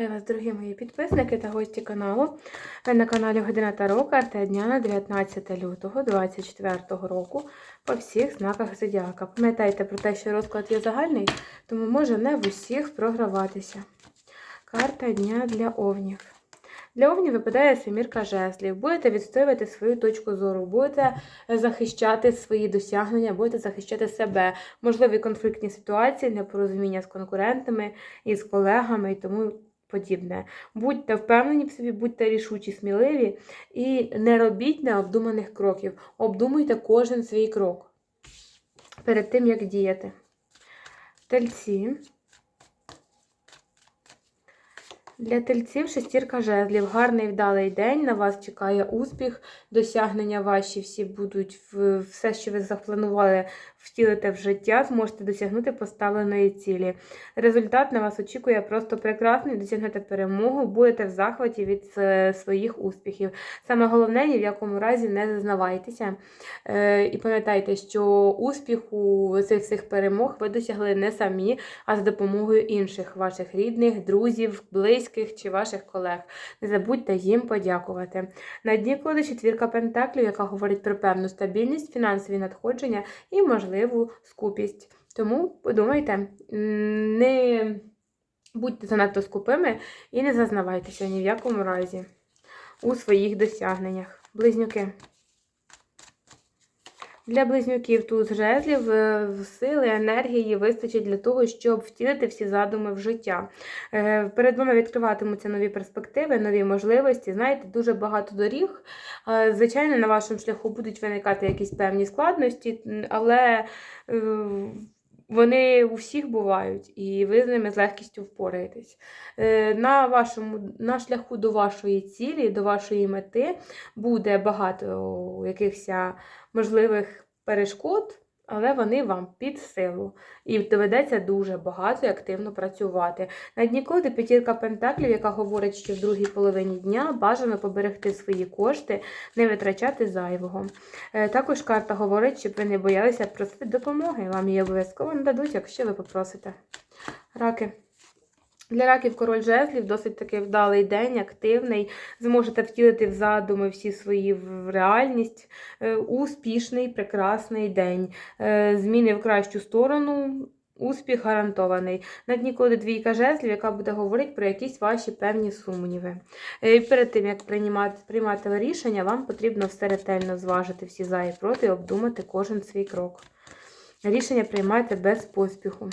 Вас, дорогі мої підписники та гості каналу. Ви на каналі Година Таро, карта дня на 19 лютого 2024 року по всіх знаках Зодіака. Пам'ятайте про те, що розклад є загальний, тому може не в усіх програватися. Карта дня для овнів. Для овнів випадає семірка жезлів. Будете відстоювати свою точку зору, будете захищати свої досягнення, будете захищати себе, можливі конфліктні ситуації, непорозуміння з конкурентами і з колегами і тому подібне. Будьте впевнені в собі, будьте рішучі, сміливі і не робіть необдуманих кроків. Обдумуйте кожен свій крок перед тим, як діяти. Тельці. Для тельців шестірка жезлів. Гарний вдалий день. На вас чекає успіх. Досягнення ваші всі будуть все, що ви запланували, втілите в життя, зможете досягнути поставленої цілі. Результат на вас очікує просто прекрасний. Досягнете перемогу, будете в захваті від е, своїх успіхів. Саме головне, ні в якому разі не зазнавайтеся. Е, І пам'ятайте, що успіху цих всіх перемог ви досягли не самі, а з допомогою інших ваших рідних, друзів, близьких чи ваших колег. Не забудьте їм подякувати. На дні колоди четвірка пентаклів, яка говорить про певну стабільність, фінансові надходження і можливу скупість. Тому подумайте, не будьте занадто скупими і не зазнавайтеся ні в якому разі у своїх досягненнях. Близнюки. Для близнюків тут жезлів е, сили, енергії вистачить для того, щоб втілити всі задуми в життя. Е, Перед вами відкриватимуться нові перспективи, нові можливості. Знаєте, дуже багато доріг. Е, Звичайно, на вашому шляху будуть виникати якісь певні складності, але вони у всіх бувають, і ви з ними з легкістю впораєтесь. Е, На, вашому, на шляху до вашої цілі, до вашої мети буде багато якихось можливих перешкод, але вони вам під силу. І доведеться дуже багато і активно працювати. На дні п'ятірка пентаклів, яка говорить, що в другій половині дня бажано поберегти свої кошти, не витрачати зайвого. Е, Також карта говорить, щоб ви не боялися просити допомоги. Вам її обов'язково нададуть, якщо ви попросите. Раки. Для раків король жезлів досить такий вдалий день, активний. Зможете втілити в задуми всі свої в реальність. Е, Успішний, прекрасний день. Е, Зміни в кращу сторону. Успіх гарантований. На дні коди двійка жезлів, яка буде говорити про якісь ваші певні сумніви. Е, І перед тим, як приймати, приймати рішення, вам потрібно все ретельно зважити всі за і проти і обдумати кожен свій крок. Рішення приймайте без поспіху.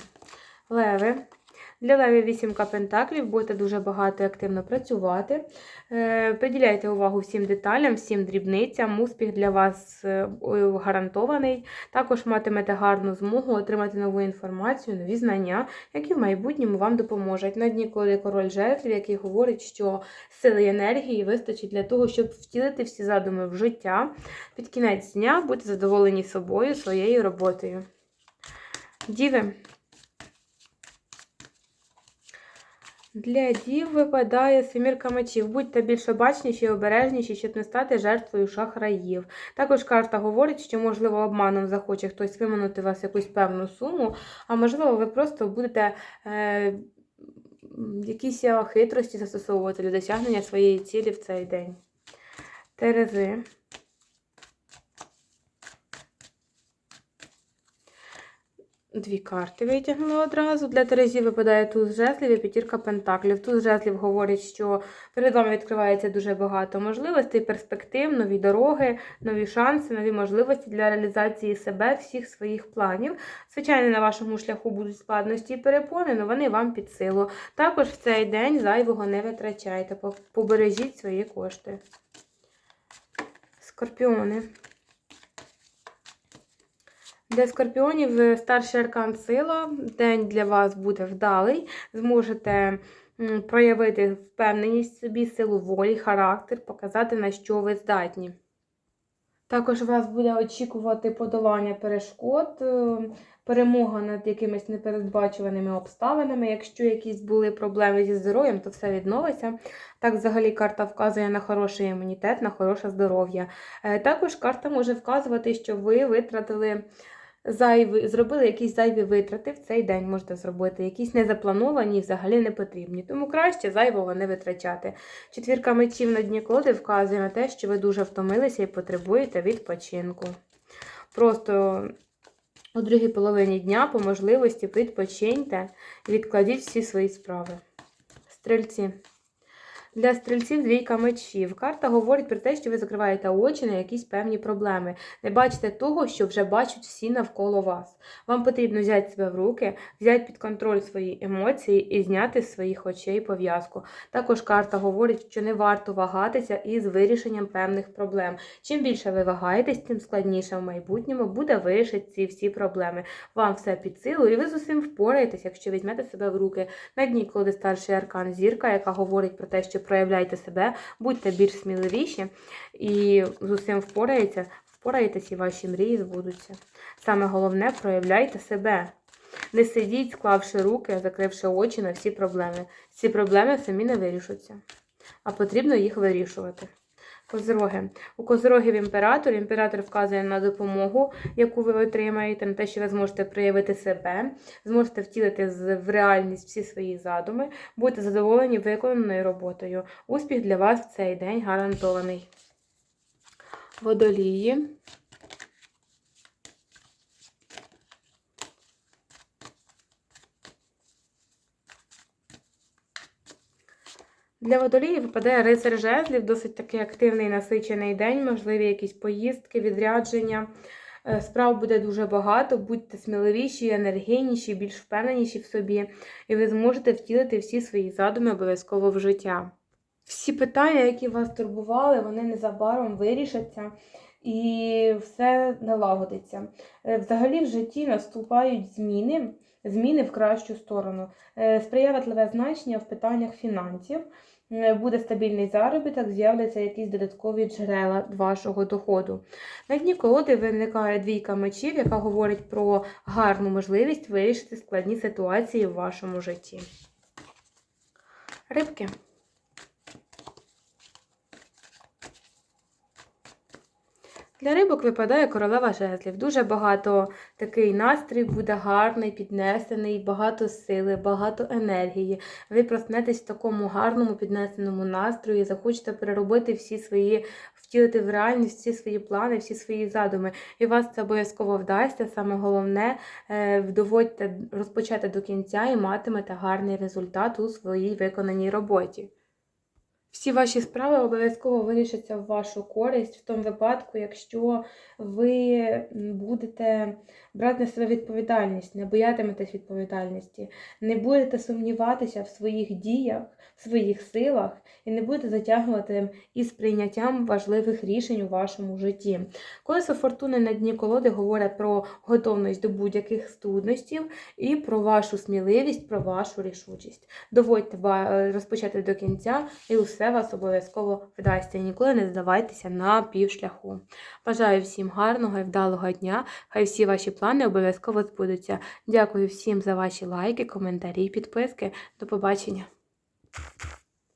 Леви. Для левів вісімка пентаклів будете дуже багато і активно працювати. Е, Приділяйте увагу всім деталям, всім дрібницям. Успіх для вас е, гарантований. Також матимете гарну змогу отримати нову інформацію, нові знання, які в майбутньому вам допоможуть. На дні коли король жезлів, який говорить, що сили і енергії вистачить для того, щоб втілити всі задуми в життя. Під кінець дня будьте задоволені собою, своєю роботою. Діви. Для дів випадає семірка мечів. Будьте більш обачніші і обережніші, щоб не стати жертвою шахраїв. Також карта говорить, що, можливо, обманом захоче хтось виманути вас якусь певну суму, а можливо, ви просто будете е, якісь хитрості застосовувати для досягнення своєї цілі в цей день. Терези. Дві карти витягнули одразу. Для Терезі випадає туз жезлів і п'ятірка пентаклів. Туз жезлів говорить, що перед вами відкривається дуже багато можливостей, перспектив, нові дороги, нові шанси, нові можливості для реалізації себе, всіх своїх планів. Звичайно, на вашому шляху будуть складності і перепони, але вони вам під силу. Також в цей день зайвого не витрачайте, побережіть свої кошти. Скорпіони. Для скорпіонів е, старший аркан сила. День для вас буде вдалий. Зможете проявити впевненість в собі, силу волі, характер, показати, на що ви здатні. Також вас буде очікувати подолання перешкод, е, перемога над якимись непередбачуваними обставинами. Якщо якісь були проблеми зі здоров'ям, то все відновиться. Так, взагалі, карта вказує на хороший імунітет, на хороше здоров'я. Е, Також карта може вказувати, що ви витратили зайві, зробили якісь зайві витрати в цей день можете зробити, якісь незаплановані і взагалі не потрібні. Тому краще зайвого не витрачати. Четвірка мечів на дні колоди вказує на те, що ви дуже втомилися і потребуєте відпочинку. Просто у другій половині дня по можливості відпочиньте і відкладіть всі свої справи. Стрільці. Для стрільців двійка мечів. Карта говорить про те, що ви закриваєте очі на якісь певні проблеми. Не бачите того, що вже бачать всі навколо вас. Вам потрібно взяти себе в руки, взяти під контроль свої емоції і зняти з своїх очей пов'язку. Також карта говорить, що не варто вагатися із вирішенням певних проблем. Чим більше ви вагаєтесь, тим складніше в майбутньому буде вирішити ці всі проблеми. Вам все під силу, і ви з усім впораєтесь, якщо візьмете себе в руки. На дні коли старший аркан зірка, яка говорить про те, що проявляйте себе, будьте більш сміливіші і з усім впораєтеся, впораєтесь і ваші мрії збудуться. Саме головне проявляйте себе. Не сидіть, склавши руки, закривши очі на всі проблеми. Ці проблеми самі не вирішуться, а потрібно їх вирішувати. Козороги. У козрогів імператор. Імператор вказує на допомогу, яку ви отримаєте, на те, що ви зможете проявити себе, зможете втілити в реальність всі свої задуми, будете задоволені виконаною роботою. Успіх для вас в цей день гарантований. Водолії. Для водолії випадає рицар жезлів, досить такий активний насичений день, можливі якісь поїздки, відрядження. Е, Справ буде дуже багато, будьте сміливіші, енергійніші, більш впевненіші в собі, і ви зможете втілити всі свої задуми обов'язково в життя. Всі питання, які вас турбували, вони незабаром вирішаться і все налагодиться. Е, Взагалі в житті наступають зміни, зміни в кращу сторону. Е, Сприятливе значення в питаннях фінансів. Е, Буде стабільний заробіток, з'являться якісь додаткові джерела вашого доходу. На дні колоди виникає двійка мечів, яка говорить про гарну можливість вирішити складні ситуації в вашому житті. Рибки. Для рибок випадає королева жезлів. Дуже багато такий настрій буде гарний, піднесений, багато сили, багато енергії. Ви проснетесь в такому гарному піднесеному настрої, захочете переробити всі свої, втілити в реальність всі свої плани, всі свої задуми. І вас це обов'язково вдасться. Саме головне, е, доводьте розпочати до кінця і матимете гарний результат у своїй виконаній роботі. Всі ваші справи обов'язково вирішаться в вашу користь в тому випадку, якщо ви будете брати на себе відповідальність, не боятиметесь відповідальності, не будете сумніватися в своїх діях, в своїх силах і не будете затягувати із прийняттям важливих рішень у вашому житті. Колесо фортуни на дні колоди говорять про готовність до будь-яких трудностей і про вашу сміливість, про вашу рішучість. Доводьте розпочати до кінця, і усе вас обов'язково вдасться. Ніколи не здавайтеся на півшляху. Бажаю всім гарного і вдалого дня. Хай всі ваші плани обов'язково збудуться. Дякую всім за ваші лайки, коментарі, підписки. До побачення.